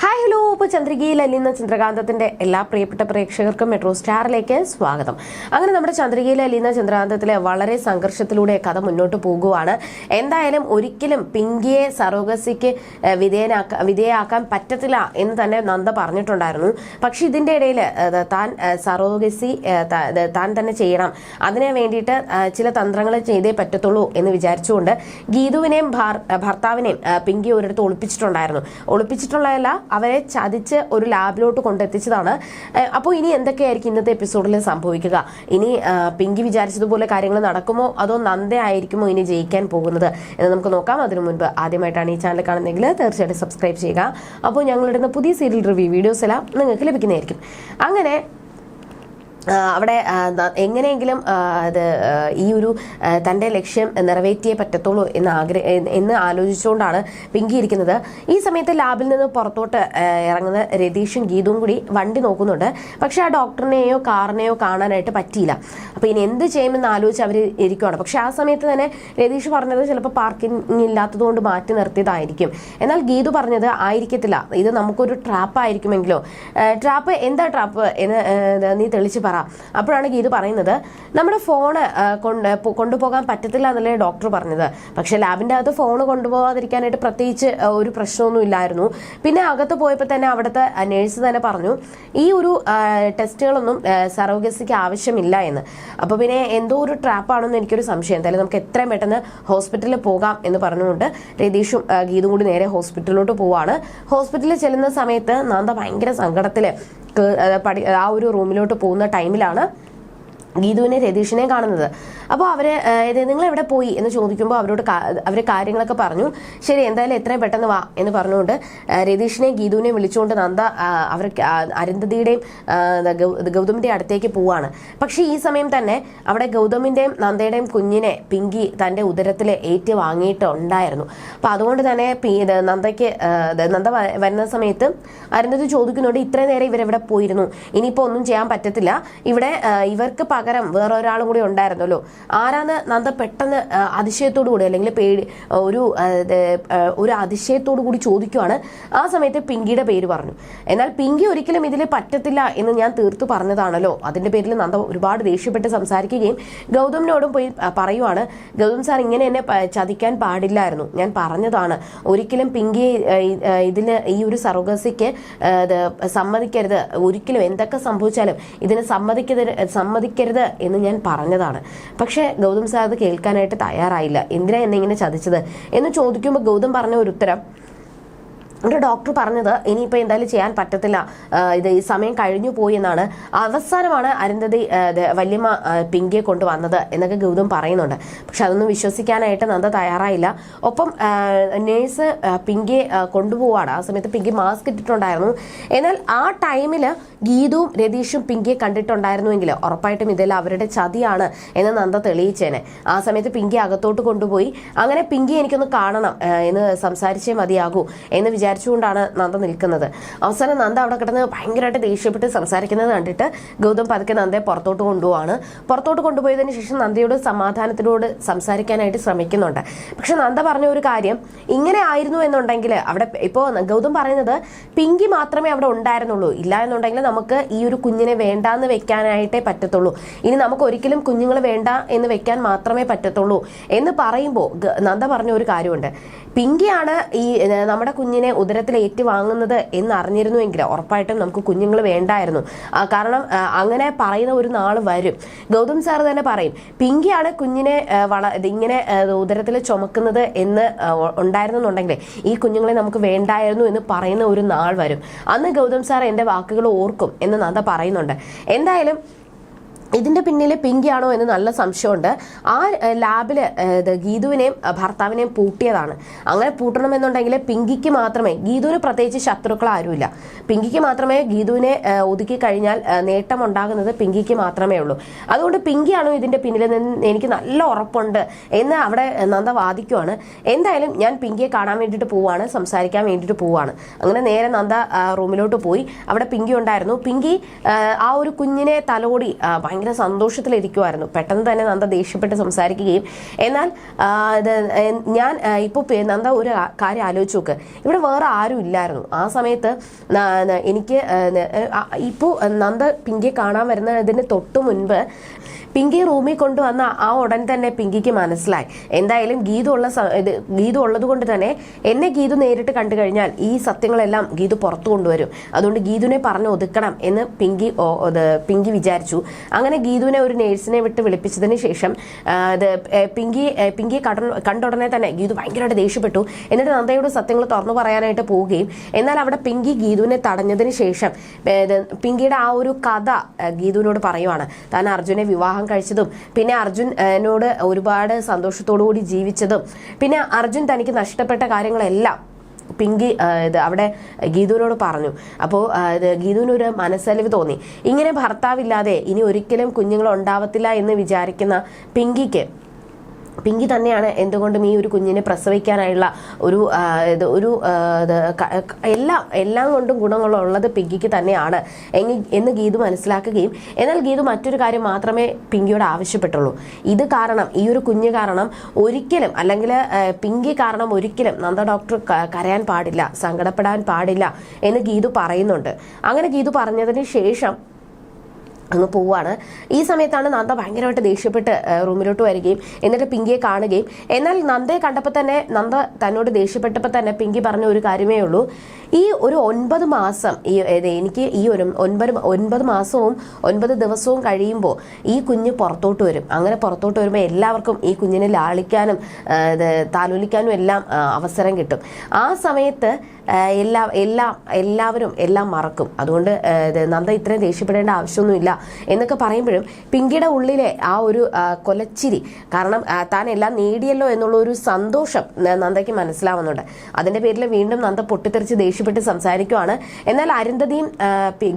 Hi hello ഇപ്പോൾ ചന്ദ്രികയിൽ അലിയുന്ന ചന്ദ്രകാന്തത്തിന്റെ എല്ലാ പ്രിയപ്പെട്ട പ്രേക്ഷകർക്കും മെട്രോ സ്റ്റാറിലേക്ക് സ്വാഗതം. അങ്ങനെ നമ്മുടെ ചന്ദ്രികയിൽ അലിയുന്ന ചന്ദ്രകാന്തത്തിലെ വളരെ സംഘർഷത്തിലൂടെ കഥ മുന്നോട്ട് പോകുവാണ്. എന്തായാലും ഒരിക്കലും പിങ്കിയെ സറോഗസിക്ക് വിധേയനാക്ക വിധേയയാക്കാൻ പറ്റത്തില്ല എന്ന് തന്നെ നന്ദ പറഞ്ഞിട്ടുണ്ടായിരുന്നു. പക്ഷെ ഇതിന്റെ ഇടയിൽ താൻ സറോഗസി താൻ തന്നെ ചെയ്യണം. അതിന് വേണ്ടിയിട്ട് ചില തന്ത്രങ്ങൾ ചെയ്തേ പറ്റത്തുള്ളൂ എന്ന് വിചാരിച്ചുകൊണ്ട് ഗീതുവിനെയും ഭർത്താവിനെയും പിങ്കി ഒരിടത്ത് ഒളിപ്പിച്ചിട്ടുണ്ടായിരുന്നു. ഒളിപ്പിച്ചിട്ടുള്ളതല്ല അവരെ ചതിച്ച് ഒരു ലാബിലോട്ട് കൊണ്ടെത്തിച്ചതാണ്. അപ്പോൾ ഇനി എന്തൊക്കെയായിരിക്കും ഇന്നത്തെ എപ്പിസോഡിൽ സംഭവിക്കുക? ഇനി പിങ്കി വിചാരിച്ചതുപോലെ കാര്യങ്ങൾ നടക്കുമോ? അതോ നന്ദ ആയിരിക്കുമോ ഇനി ജയിക്കാൻ പോകുന്നത്? എന്ന് നമുക്ക് നോക്കാം. അതിനു മുൻപ് ആദ്യമായിട്ടാണ് ഈ ചാനൽ കാണുന്നതെങ്കിൽ തീർച്ചയായിട്ടും സബ്സ്ക്രൈബ് ചെയ്യുക. അപ്പോൾ ഞങ്ങളിടുന്ന പുതിയ സീരിയൽ റിവ്യൂ വീഡിയോസ് എല്ലാം നിങ്ങൾക്ക് ലഭിക്കുന്നതായിരിക്കും. അങ്ങനെ അവിടെ എങ്ങനെയെങ്കിലും അത് ഈ ഒരു തന്റെ ലക്ഷ്യം നിറവേറ്റിയേ പറ്റത്തുള്ളൂ എന്ന് ആഗ്രഹ എന്ന് ആലോചിച്ചുകൊണ്ടാണ് പിങ്കി ഇരിക്കുന്നത്. ഈ സമയത്ത് ലാബിൽ നിന്ന് പുറത്തോട്ട് ഇറങ്ങുന്ന രതീഷും ഗീതവും കൂടി വണ്ടി നോക്കുന്നുണ്ട്. പക്ഷെ ആ ഡോക്ടറിനെയോ കാറിനെയോ കാണാനായിട്ട് പറ്റിയില്ല. അപ്പോൾ ഇനി എന്ത് ചെയ്യുമെന്ന് ആലോചിച്ച് അവർ ഇരിക്കുവാണ്. പക്ഷെ ആ സമയത്ത് തന്നെ രതീഷ് പറഞ്ഞത് ചിലപ്പോൾ പാർക്കിംഗ് ഇല്ലാത്തതുകൊണ്ട് മാറ്റി നിർത്തിയതായിരിക്കും. എന്നാൽ ഗീതു പറഞ്ഞത് ആയിരിക്കത്തില്ല. ഇത് നമുക്കൊരു ട്രാപ്പ് ആയിരിക്കുമെങ്കിലോ ട്രാപ്പ് എന്താ ട്രാപ്പ് എന്ന് നീ തെളിച്ച് പറ. അപ്പോഴാണ് ഗീത് പറയുന്നത് നമ്മുടെ ഫോണ് കൊണ്ട് കൊണ്ടുപോകാൻ പറ്റത്തില്ല എന്നല്ലേ ഡോക്ടർ പറഞ്ഞത്. പക്ഷെ ലാബിന്റെ അകത്ത് ഫോൺ കൊണ്ടുപോകാതിരിക്കാനായിട്ട് പ്രത്യേകിച്ച് ഒരു പ്രശ്നമൊന്നും ഇല്ലായിരുന്നു. പിന്നെ അകത്ത് പോയപ്പോൾ തന്നെ അവിടുത്തെ നേഴ്സ് തന്നെ പറഞ്ഞു ഈ ഒരു ടെസ്റ്റുകളൊന്നും സറോഗസിക്ക് ആവശ്യമില്ല എന്ന്. അപ്പോൾ പിന്നെ എന്തോ ഒരു ട്രാപ്പാണെന്ന് എനിക്കൊരു സംശയം. എന്തായാലും നമുക്ക് എത്രയും പെട്ടെന്ന് ഹോസ്പിറ്റലിൽ പോകാം എന്ന് പറഞ്ഞുകൊണ്ട് രതീഷും ഗീതും കൂടി നേരെ ഹോസ്പിറ്റലിലോട്ട് പോവാണ്. ഹോസ്പിറ്റലിൽ ചെല്ലുന്ന സമയത്ത് നന്ദ ഭയങ്കര പടി ആ ഒരു റൂമിലോട്ട് പോകുന്ന ടൈമിലാണ് ഗീതുവിനെ രതീഷിനെ കാണുന്നത്. അപ്പോൾ അവർ നിങ്ങൾ എവിടെ പോയി എന്ന് ചോദിക്കുമ്പോൾ അവരോട് അവർ കാര്യങ്ങളൊക്കെ പറഞ്ഞു. ശരി എന്തായാലും എത്രയും പെട്ടെന്ന് വാ എന്ന് പറഞ്ഞുകൊണ്ട് രതീഷിനെയും ഗീതുവിനെയും വിളിച്ചുകൊണ്ട് നന്ദ അവർ അരുന്ധതിയുടെയും ഗൗതമിന്റെ അടുത്തേക്ക് പോവാണ്. പക്ഷേ ഈ സമയം തന്നെ അവിടെ ഗൗതമിന്റെയും നന്ദയുടെയും കുഞ്ഞിനെ പിങ്കി തന്റെ ഉദരത്തിൽ ഏറ്റു വാങ്ങിയിട്ടുണ്ടായിരുന്നു. അപ്പൊ അതുകൊണ്ട് തന്നെ നന്ദയ്ക്ക് നന്ദ വരുന്ന സമയത്ത് അരുന്ധതി ചോദിക്കുന്നുണ്ട് ഇത്രയും നേരം ഇവരെവിടെ പോയിരുന്നു? ഇനിയിപ്പോ ഒന്നും ചെയ്യാൻ പറ്റത്തില്ല. ഇവിടെ ഇവർക്ക് പകരം വേറെ ഒരാളും കൂടി ഉണ്ടായിരുന്നല്ലോ. ആരാന്ന് നന്ദ പെട്ടെന്ന് അതിശയത്തോടു കൂടി അല്ലെങ്കിൽ പേടി ഒരു ഒരു അതിശയത്തോടു കൂടി ചോദിക്കുവാണ്. ആ സമയത്ത് പിങ്കിയുടെ പേര് പറഞ്ഞു. എന്നാൽ പിങ്കി ഒരിക്കലും ഇതിൽ പറ്റത്തില്ല എന്ന് ഞാൻ തീർത്തു പറഞ്ഞതാണല്ലോ. അതിന്റെ പേരിൽ നന്ദ ഒരുപാട് ദേഷ്യപ്പെട്ട് സംസാരിക്കുകയും ഗൗതമിനോടും പോയി പറയുവാണ് ഗൗതം സാർ ഇങ്ങനെ എന്നെ ചതിക്കാൻ പാടില്ലായിരുന്നു. ഞാൻ പറഞ്ഞതാണ്. ഒരിക്കലും പിങ്കി ഇതിന് ഈ ഒരു സർവകസിക്ക് സമ്മതിക്കരുത്. ഒരിക്കലും എന്തൊക്കെ സംഭവിച്ചാലും ഇതിന് സമ്മതിക്കരുത് സമ്മതിക്കരുത് എന്ന് ഞാൻ പറഞ്ഞതാണ്. പക്ഷേ ഗൗതം സാർ അത് കേൾക്കാനായിട്ട് തയ്യാറായില്ല. എന്തിനാ എന്നെ ഇങ്ങനെ ചതിച്ചത്? എന്ന് ചോദിക്കുമ്പോൾ ഗൗതം പറഞ്ഞ ഒരു ഉത്തരം ഒരു ഡോക്ടർ പറഞ്ഞത് ഇനിയിപ്പോൾ എന്തായാലും ചെയ്യാൻ പറ്റത്തില്ല. ഇത് ഈ സമയം കഴിഞ്ഞു പോയി എന്നാണ്. അവസാനമാണ് അരുന്ധതി വല്യമ്മ പിങ്കിയെ കൊണ്ടുവന്നത് എന്നൊക്കെ ഗൗതം പറയുന്നുണ്ട്. പക്ഷെ അതൊന്നും വിശ്വസിക്കാനായിട്ട് നന്ദ തയ്യാറായില്ല. ഒപ്പം നേഴ്സ് പിങ്കിയെ കൊണ്ടുപോവാണ്. ആ സമയത്ത് പിങ്കി മാസ്ക് ഇട്ടിട്ടുണ്ടായിരുന്നു. എന്നാൽ ആ ടൈമിൽ ഗീതുവും രതീഷും പിങ്കിയെ കണ്ടിട്ടുണ്ടായിരുന്നുവെങ്കിൽ ഉറപ്പായിട്ടും ഇതെല്ലാം അവരുടെ ചതിയാണ് എന്ന് നന്ദ തെളിയിച്ചേനെ. ആ സമയത്ത് പിങ്കി അകത്തോട്ട് കൊണ്ടുപോയി. അങ്ങനെ പിങ്കി എനിക്കൊന്ന് കാണണം എന്ന് സംസാരിച്ചേ മതിയാകൂ എന്ന് വിചാരിച്ചുകൊണ്ടാണ് നന്ദ നിൽക്കുന്നത്. അവസാനം നന്ദ അവിടെ കിടന്ന് ഭയങ്കരമായിട്ട് ദേഷ്യപ്പെട്ട് സംസാരിക്കുന്നത് കണ്ടിട്ട് ഗൗതം പതുക്കെ നന്ദയെ പുറത്തോട്ട് കൊണ്ടുപോവാണ്. പുറത്തോട്ട് കൊണ്ടുപോയതിന് ശേഷം നന്ദയോട് സമാധാനത്തിനോട് സംസാരിക്കാനായിട്ട് ശ്രമിക്കുന്നുണ്ട്. പക്ഷെ നന്ദ പറഞ്ഞ ഒരു കാര്യം ഇങ്ങനെ ആയിരുന്നു എന്നുണ്ടെങ്കിൽ അവിടെ ഇപ്പോൾ ഗൗതം പറയുന്നത് പിങ്കി മാത്രമേ അവിടെ ഉണ്ടായിരുന്നുള്ളൂ. ഇല്ല എന്നുണ്ടെങ്കിൽ നമുക്ക് ഈ ഒരു കുഞ്ഞിനെ വേണ്ടാന്ന് വെക്കാനായിട്ടേ പറ്റത്തുള്ളൂ. ഇനി നമുക്ക് ഒരിക്കലും കുഞ്ഞുങ്ങൾ വേണ്ട എന്ന് വെക്കാൻ മാത്രമേ പറ്റത്തുള്ളൂ എന്ന് പറയുമ്പോൾ നന്ദ പറഞ്ഞ ഒരു കാര്യമുണ്ട്. പിങ്കിയാണ് ഈ നമ്മുടെ കുഞ്ഞിനെ ഉദരത്തിൽ ഏറ്റുവാങ്ങുന്നത് എന്ന് അറിഞ്ഞിരുന്നുവെങ്കിൽ ഉറപ്പായിട്ടും നമുക്ക് കുഞ്ഞുങ്ങൾ വേണ്ടായിരുന്നു. കാരണം അങ്ങനെ പറയുന്ന ഒരു നാൾ വരും. ഗൗതം സാർ തന്നെ പറയും പിങ്കിയാണ് കുഞ്ഞിനെ വള ഇങ്ങനെ ഉദരത്തിൽ ചുമക്കുന്നത് എന്ന് ഉണ്ടായിരുന്നുണ്ടെങ്കിൽ ഈ കുഞ്ഞുങ്ങളെ നമുക്ക് വേണ്ടായിരുന്നു എന്ന് പറയുന്ന ഒരു നാൾ വരും. അന്ന് ഗൗതം സാർ എന്റെ വാക്കുകൾ ഓർക്കും എന്ന് നന്ദ പറയുന്നുണ്ട്. എന്തായാലും ഇതിന്റെ പിന്നിൽ പിങ്കിയാണോ എന്ന് നല്ല സംശയമുണ്ട്. ആ ലാബിൽ ഗീതുവിനെയും ഭർത്താവിനെയും പൂട്ടിയതാണ്. അങ്ങനെ പൂട്ടണമെന്നുണ്ടെങ്കിൽ പിങ്കിക്ക് മാത്രമേ ഗീതുവിന് പ്രത്യേകിച്ച് ശത്രുക്കൾ ആരുമില്ല. പിങ്കിക്ക് മാത്രമേ ഗീതുവിനെ ഒതുക്കി കഴിഞ്ഞാൽ നേട്ടമുണ്ടാകുന്നത് പിങ്കിക്ക് മാത്രമേ ഉള്ളൂ. അതുകൊണ്ട് പിങ്കിയാണോ ഇതിന്റെ പിന്നിൽ നിന്ന് എനിക്ക് നല്ല ഉറപ്പുണ്ട് എന്ന് അവിടെ നന്ദ വാദിക്കുവാണ്. എന്തായാലും ഞാൻ പിങ്കിയെ കാണാൻ വേണ്ടിയിട്ട് പോവാണ് സംസാരിക്കാൻ വേണ്ടിയിട്ട് പോവാണ് അങ്ങനെ നേരെ നന്ദ റൂമിലോട്ട് പോയി. അവിടെ പിങ്കി ഉണ്ടായിരുന്നു പിങ്കി ആ ഒരു കുഞ്ഞിനെ തലോടി ഭയങ്കര ഭയങ്കര സന്തോഷത്തിലിരിക്കുമായിരുന്നു പെട്ടെന്ന് തന്നെ നന്ദ ദേഷ്യപ്പെട്ട് സംസാരിക്കുകയും എന്നാൽ ഞാൻ ഇപ്പോൾ നന്ദ ഒരു കാര്യം ആലോചിച്ച് നോക്ക്. ഇവിടെ വേറെ ആരും ഇല്ലായിരുന്നു. ആ സമയത്ത് എനിക്ക് ഇപ്പോൾ നന്ദ പിങ്കിയെ കാണാൻ വരുന്നതിന് തൊട്ട് മുൻപ് പിങ്കി റൂമിൽ കൊണ്ടുവന്ന ആ ഉടൻ തന്നെ പിങ്കിക്ക് മനസ്സിലായി. എന്തായാലും ഗീതു ഉള്ള ഗീതു ഉള്ളത് കൊണ്ട് തന്നെ എന്നെ ഗീതു നേരിട്ട് കണ്ടു കഴിഞ്ഞാൽ ഈ സത്യങ്ങളെല്ലാം ഗീതു പുറത്തു കൊണ്ടുവരും. അതുകൊണ്ട് ഗീതുവിനെ പറഞ്ഞു ഒതുക്കണം എന്ന് പിങ്കി പിങ്കി വിചാരിച്ചു. അങ്ങനെ ഗീതുവിനെ ഒരു നേഴ്സിനെ വിട്ട് വിളിപ്പിച്ചതിന് ശേഷം പിങ്കി പിങ്കിയെ കണ്ട ഉടനെ തന്നെ ഗീതു ഭയങ്കരമായിട്ട് ദേഷ്യപ്പെട്ടു. എന്നിട്ട് നന്ദയോട് സത്യങ്ങൾ തുറന്നു പറയാനായിട്ട് പോവുകയും എന്നാൽ അവിടെ പിങ്കി ഗീതുവിനെ തടഞ്ഞതിന് ശേഷം പിങ്കിയുടെ ആ ഒരു കഥ ഗീതുവിനോട് പറയുവാണ്. താൻ അർജുനെ വിവാഹം കഴിച്ചതും പിന്നെ അർജുനോട് ഒരുപാട് സന്തോഷത്തോടു കൂടി ജീവിച്ചതും പിന്നെ അർജുൻ തനിക്ക് നഷ്ടപ്പെട്ട കാര്യങ്ങളെല്ലാം പിങ്കി ഇത് അവിടെ ഗീതുവിനോട് പറഞ്ഞു. അപ്പോൾ ഇത് ഗീതുവിനൊരു മനസ്സലിവ് തോന്നി. ഇങ്ങനെ ഭർത്താവില്ലാതെ ഇനി ഒരിക്കലും കുഞ്ഞുങ്ങൾ ഉണ്ടാവത്തില്ല എന്ന് വിചാരിക്കുന്ന പിങ്കിക്ക് പിങ്കി തന്നെയാണ് എന്തുകൊണ്ടും ഈ ഒരു കുഞ്ഞിനെ പ്രസവിക്കാനായുള്ള ഒരു ഇത് ഒരു എല്ലാം എല്ലാം കൊണ്ടും ഗുണങ്ങളുള്ളത് പിങ്കിക്ക് തന്നെയാണ്. എങ്കിൽ എന്ന് ഗീതു മനസ്സിലാക്കുകയും എന്നാൽ ഗീതു മറ്റൊരു കാര്യം മാത്രമേ പിങ്കിയോട് ആവശ്യപ്പെട്ടുള്ളൂ. ഇത് കാരണം ഈ ഒരു കുഞ്ഞ് കാരണം ഒരിക്കലും അല്ലെങ്കിൽ പിങ്കി കാരണം ഒരിക്കലും നന്ദ ഡോക്ടർ കരയാൻ പാടില്ല സങ്കടപ്പെടാൻ പാടില്ല എന്ന് ഗീതു പറയുന്നുണ്ട്. അങ്ങനെ ഗീതു പറഞ്ഞതിന് ശേഷം അങ്ങ് പോവാണ്. ഈ സമയത്താണ് നന്ദ ഭയങ്കരമായിട്ട് ദേഷ്യപ്പെട്ട് റൂമിലോട്ട് വരികയും എന്നിട്ട് പിങ്കിയെ കാണുകയും. എന്നാൽ നന്ദയെ കണ്ടപ്പോൾ തന്നെ നന്ദ തന്നോട് ദേഷ്യപ്പെട്ടപ്പോൾ തന്നെ പിങ്കി പറഞ്ഞ ഒരു കാര്യമേ ഉള്ളൂ. ഈ ഒരു ഒൻപത് മാസം ഈ എനിക്ക് ഈ ഒരു ഒൻപത് ഒൻപത് മാസവും ഒൻപത് ദിവസവും കഴിയുമ്പോൾ ഈ കുഞ്ഞ് പുറത്തോട്ട് വരും. അങ്ങനെ പുറത്തോട്ട് വരുമ്പോൾ എല്ലാവർക്കും ഈ കുഞ്ഞിനെ ലാളിക്കാനും താലോലിക്കാനും എല്ലാം അവസരം കിട്ടും. ആ സമയത്ത് എല്ലാ എല്ലാം എല്ലാവരും എല്ലാം മറക്കും. അതുകൊണ്ട് നന്ദ ഇത്രയും ദേഷ്യപ്പെടേണ്ട ആവശ്യമൊന്നുമില്ല എന്നൊക്കെ പറയുമ്പോഴും പിങ്കിയുടെ ഉള്ളിലെ ആ ഒരു കൊലച്ചിരി കാരണം താൻ എല്ലാം നേടിയല്ലോ എന്നുള്ള ഒരു സന്തോഷം നന്ദയ്ക്ക് മനസ്സിലാവുന്നുണ്ട്. അതിന്റെ പേരിൽ വീണ്ടും നന്ദ പൊട്ടിത്തെറിച്ച് ദേഷ്യപ്പെട്ട് സംസാരിക്കുവാണ്. എന്നാൽ അരുന്ധതിയും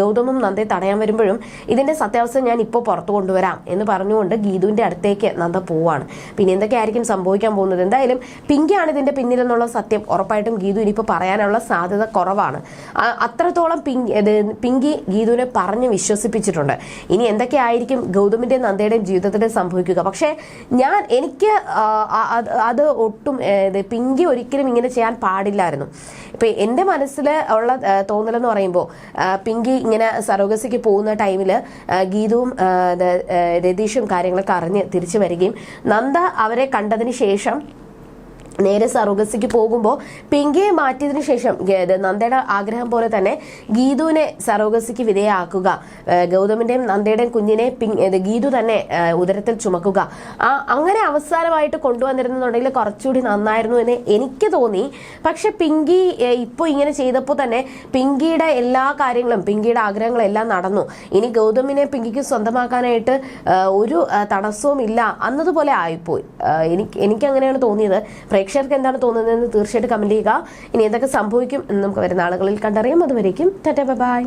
ഗൗതമും നന്ദയെ തടയാൻ വരുമ്പോഴും ഇതിന്റെ സത്യാവസ്ഥ ഞാൻ ഇപ്പോൾ പുറത്തു കൊണ്ടുവരാം എന്ന് പറഞ്ഞുകൊണ്ട് ഗീതുവിന്റെ അടുത്തേക്ക് നന്ദ പോവാണ്. പിന്നെ എന്തൊക്കെയായിരിക്കും സംഭവിക്കാൻ പോകുന്നത്? എന്തായാലും പിങ്കിയാണ് ഇതിന്റെ പിന്നിലെന്നുള്ള സത്യം ഉറപ്പായിട്ടും ഗീതു ഇനിയിപ്പോൾ പറയാനുള്ള സാധ്യത കുറവാണ്. അത്രത്തോളം പിങ്കി ഗീതുവിനെ പറഞ്ഞ് വിശ്വസിപ്പിച്ചിട്ടുണ്ട്. ഇനി എന്തൊക്കെ ആയിരിക്കും ഗൗതമിന്റെ നന്ദയുടെയും ജീവിതത്തിൽ സംഭവിക്കുക? പക്ഷെ ഞാൻ എനിക്ക് അത് ഒട്ടും പിങ്കി ഒരിക്കലും ഇങ്ങനെ ചെയ്യാൻ പാടില്ലായിരുന്നു. ഇപ്പൊ എന്റെ മനസ്സിൽ ഉള്ള തോന്നലെന്ന് പറയുമ്പോൾ പിങ്കി ഇങ്ങനെ സരോഗസിക്ക് പോകുന്ന ടൈമിൽ ഗീതവും രതീഷും കാര്യങ്ങളൊക്കെ അറിഞ്ഞ് തിരിച്ചു വരികയും നന്ദ അവരെ കണ്ടതിന് ശേഷം നേരെ സറോഗസിക്ക് പോകുമ്പോൾ പിങ്കിയെ മാറ്റിയതിനു ശേഷം നന്ദയുടെ ആഗ്രഹം പോലെ തന്നെ ഗീതുവിനെ സറോഗസിക്ക് വിധേയമാക്കുക ഏഹ് ഗൗതമിന്റെയും നന്ദയുടെയും കുഞ്ഞിനെ ഗീതു തന്നെ ഉദരത്തിൽ ചുമക്കുക. ആ അങ്ങനെ അവസാനമായിട്ട് കൊണ്ടുവന്നിരുന്നുണ്ടെങ്കിൽ കുറച്ചുകൂടി നന്നായിരുന്നു എന്ന് എനിക്ക് തോന്നി. പക്ഷെ പിങ്കി ഇപ്പോൾ ഇങ്ങനെ ചെയ്തപ്പോൾ തന്നെ പിങ്കിയുടെ എല്ലാ കാര്യങ്ങളും പിങ്കിയുടെ ആഗ്രഹങ്ങളും എല്ലാം നടന്നു. ഇനി ഗൗതമിനെ പിങ്കിക്ക് സ്വന്തമാക്കാനായിട്ട് ഒരു തടസ്സവും ഇല്ല അന്നതുപോലെ ആയിപ്പോയി. എനിക്ക് എനിക്കങ്ങനെയാണ് തോന്നിയത്. തോന്നിയത് പ്രേക്ഷകർക്ക് എന്താണ് തോന്നുന്നതെന്ന് തീർച്ചയായിട്ടും കമന്റ് ചെയ്യുക. ഇനി എന്തൊക്കെ സംഭവിക്കും എന്ന് നമുക്ക് വരുന്ന ആളുകളിൽ കണ്ടറിയാം. അതുവരേക്കും ടാറ്റ ബൈ.